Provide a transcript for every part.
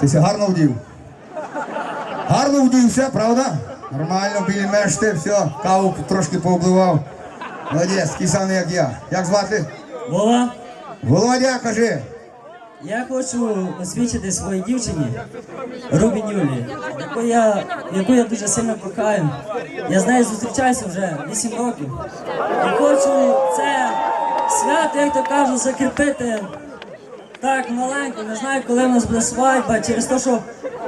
Ти ся гарно вдів. Гарно вдівся, правда? Нормально, білі мешти, все, каву трошки пообливав. Молодець, такий самий, як я. Як звати? Вова, Володя, кажи. я хочу освічити своїй дівчині Рубін Юлі, яку я, яку я дуже сильно кохаю. Я з нею зустрічаюся вже 8 років. І хочу це свято, як то кажуть, закріпити так маленько. Не знаю, коли в нас буде свадьба, через те, що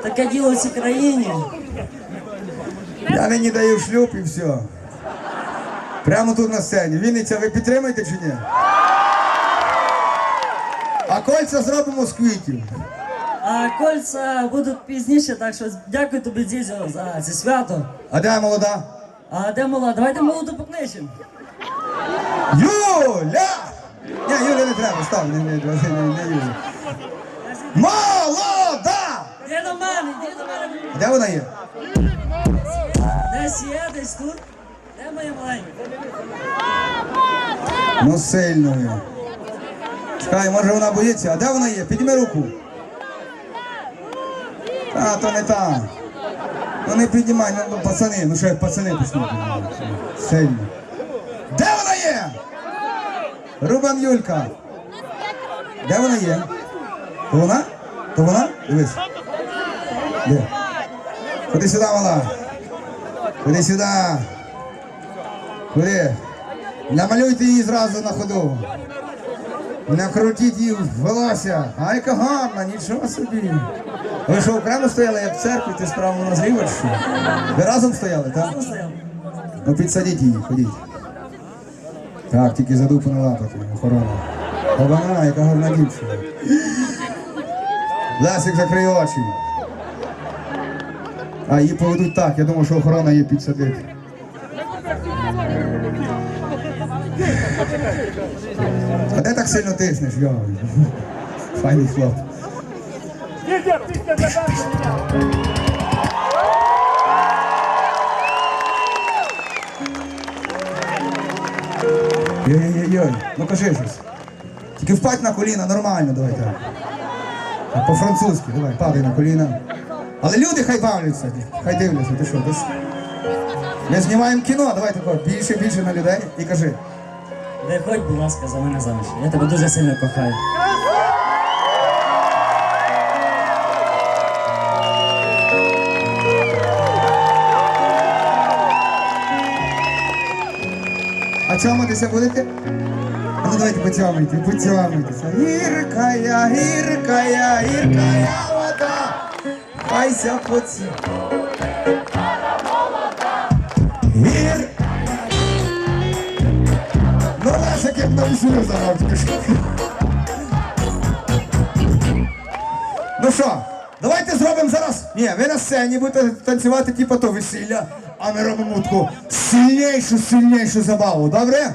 таке діло в цій країні. Я нині даю шлюб і все. Прямо тут на сцені. Вінниця, ви підтримуєте чи ні? А кольця зробимо з квітів. А кольця будуть пізніше, так що дякую тобі, дідзю, за це свято. А де молода? А де мала? Давайте молоду покличемо. Юля! Ні, Юля не треба, став, не, не, не, не, не Юля. Молода! Іди до мене, іди до мене. Де вона є? Десь є, десь тут. Де моя маленька? Ну сильною. Чекай, може вона боїться. А де вона є? Підніми руку. А, то не та. Ну не піднімай, ну пацани, ну що як пацани почнуть. Сильно. Рубан Юлька. Де вона є? То вона? То вона? Дивись. Де? Ходи сюди, мала. Ходи сюди. Ходи. Намалюйте її зразу на ходу. Накрутіть її в волосся. Ай, яка гарна, нічого собі. Ви що окремо стояли, як в церкві, ти справа на зліва? Ви разом стояли, так? Ну підсадіть її, ходіть. Так, тільки за дупу не лапати, охорона. Обана, яка гарна дівчина. Лесик закрий очі. А її поведуть так, я думав, що охорона її підсадить. А де так сильно тиснеш, йо? Файний хлоп. Йой-йой-йой, ну кажи щось. Тільки впадь на коліна, нормально, давай так. Так, По-французьки, давай, падай на коліна. Але люди хай бавляться, хай дивляться, ти що, ти що? Ми знімаємо кіно, давай тако, більше, більше на людей і кажи. Виходь, будь ласка, за мене заміж. Я тебе дуже сильно кохаю. А цьоматися будете? Ну давайте поцьомайте, поцьомайтеся. Гіркая, гіркая, гіркая вода. Хайся поці. Ну, Лесик, як на весіллю заграв. Ну що, давайте зробимо зараз. Ні, ви на сцені будете танцювати типу то весілля, а ми робимо таку сильнішу, сильнішу забаву, добре?